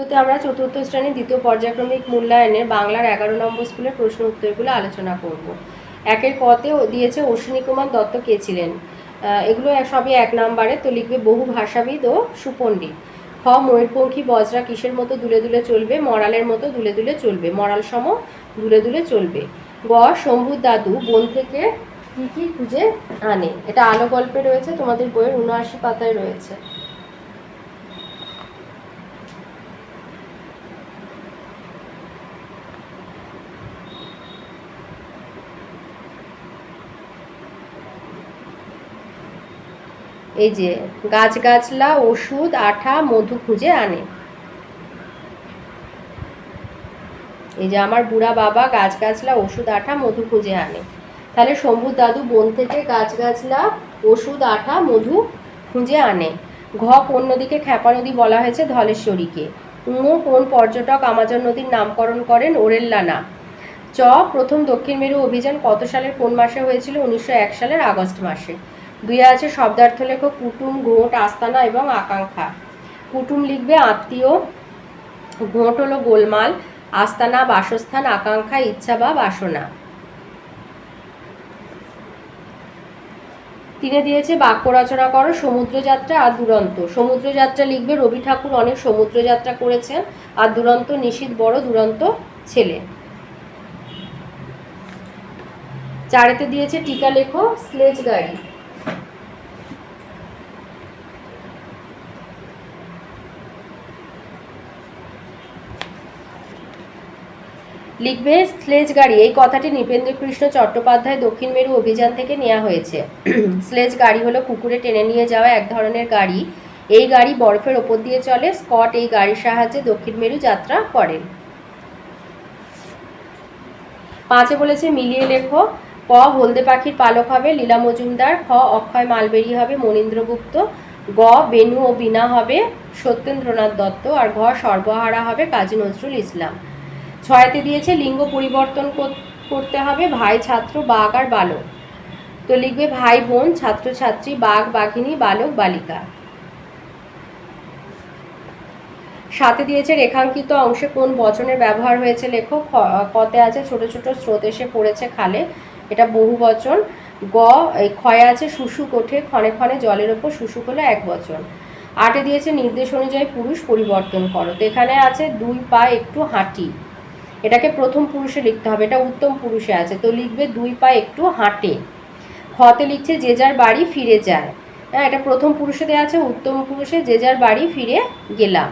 হতে আমরা চতুর্থ শ্রেণির দ্বিতীয় পর্যায়ক্রমিক মূল্যায়নের বাংলার এগারো নম্বর স্কুলের প্রশ্ন উত্তরগুলো আলোচনা করব। একের কতে দিয়েছে অশ্বিনী কুমার দত্ত কে ছিলেন? এগুলো সবই এক নম্বরে, তো লিখবে বহু ভাষাবিদ ও সুপণ্ডিত। খ, ময়ূরপঙ্খী বজরা কিসের মতো দুলে দুলে চলবে? মরালের মতো দুলে দুলে চলবে। মরাল সম, দুলে দুলে চলবে। গ, শম্ভুর দাদু বন থেকে কি কি খুঁজে আনে? এটা আলো গল্পে রয়েছে, তোমাদের বইয়ের উনআশি পাতায় রয়েছে। এই যে, গাছগাছলা, ওষুধ, আঠা, মধু খুঁজে আনে। এই যে আমার বুড়া বাবা গাছগাছলা, ওষুধ, আঠা, মধু খুঁজে আনে। তাহলে শম্ভুর দাদু বন থেকে গাছগাছলা, ওষুধ, আঠা, মধু খুঁজে আনে। ঘ কোন নদীকে খ্যাপা নদী বলা হয়েছে ধলেশ্বরীকে। উঁ কোন পর্যটক আমাজন নদীর নামকরণ করেন ওরেল্লানা? চ, প্রথম দক্ষিণ মেরু অভিযান কত সালের কোন মাসে হয়েছিল? উনিশশো এক সালের আগস্ট মাসে। দুই আছে শব্দার্থ লেখো কুটুম, ঘোট, আস্তানা এবং আকাঙ্ক্ষা। কুটুম লিখবে আত্মীয়, ঘোট হলো গোলমাল, আস্তানা, বাসস্থান, আকাঙ্ক্ষা, ইচ্ছা বা বাসনা। তিনে দিয়েছে, বাক্য রচনা করো, সমুদ্রযাত্রা আর দুরন্ত। সমুদ্রযাত্রা লিখবে, রবি ঠাকুর অনেক সমুদ্রযাত্রা করেছেন, আর দুরন্ত নিশীত বড়, দুরন্ত ছেলে। চারেতে দিয়েছে, টিকা লেখো, স্লেজ গাড়ি। লিখবে স্লেজ গাড়ি। এই কথাটি নৃপেন্দ্র কৃষ্ণ চট্টোপাধ্যায় দক্ষিণ মেরু অভিযান থেকে নেওয়া হয়েছে। স্লেজ গাড়ি হলো পুকুরে টেনে নিয়ে যাওয়া এক ধরনের গাড়ি। এই গাড়ি বরফের ওপর দিয়ে চলে। স্কট এই গাড়ির সাহায্যে দক্ষিণ মেরু যাত্রা করেন পাঁচে বলেছে মিলিয়ে লেখো। ক হলদে পাখির পালক হবে লীলা মজুমদার। খ অক্ষয় মালবেরি হবে মনীন্দ্রগুপ্ত। গ বেনু ও বিনা হবে সত্যেন্দ্রনাথ দত্ত। আর ঘ সর্বহারা হবে কাজী নজরুল ইসলাম। ছয়তে দিয়েছে, লিঙ্গ পরিবর্তন কর- করতে হবে, ভাই, ছাত্র, বাঘ আর বালক। তো লিখবে, ভাই, বোন, ছাত্র, ছাত্রী, বাঘ, বাঘিনী, বালক, বালিকা। সাথে দিয়েছে, রেখাঙ্কিত অংশে কোন বচনের ব্যবহার হয়েছে লেখো খ- কতে আছে, ছোট ছোট স্রোত এসে পড়েছে খালে। এটা বহু বচন। গ ক্ষয়ে আছে শুশুক ওঠে ক্ষণে ক্ষণে জলের ওপর শুশুক হলো এক বচন। আটে দিয়েছে, নির্দেশ অনুযায়ী পুরুষ পরিবর্তন করো। তো এখানে আছে, দুই পা একটু হাঁটি। এটাকে প্রথম পুরুষে লিখতে হবে, এটা উত্তম পুরুষে আছে। তো লিখবে দুই পা একটু হাঁটে। খতে লিখছে, যে যার বাড়ি ফিরে যায়। হ্যাঁ এটা প্রথম পুরুষে দেওয়া আছে, উত্তম পুরুষে যে যার বাড়ি ফিরে গেলাম।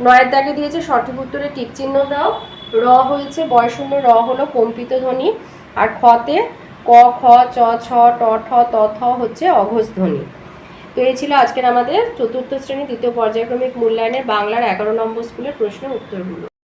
নয়ের দাগে দিয়েছে, সঠিক উত্তরে টিক চিহ্ন দাও। র হয়েছে বয়শূন্য র হলো কম্পিত ধ্বনি। আর খতে ক, খ, চ, ছ, ট, ঠ, ত, থ হচ্ছে অঘোষ ধ্বনি। তো এই ছিল আজকের আমাদের চতুর্থ শ্রেণি, দ্বিতীয় পর্যায়ক্রমিক মূল্যায়নের বাংলার এগারো নম্বর স্কুলের প্রশ্নের উত্তরগুলো।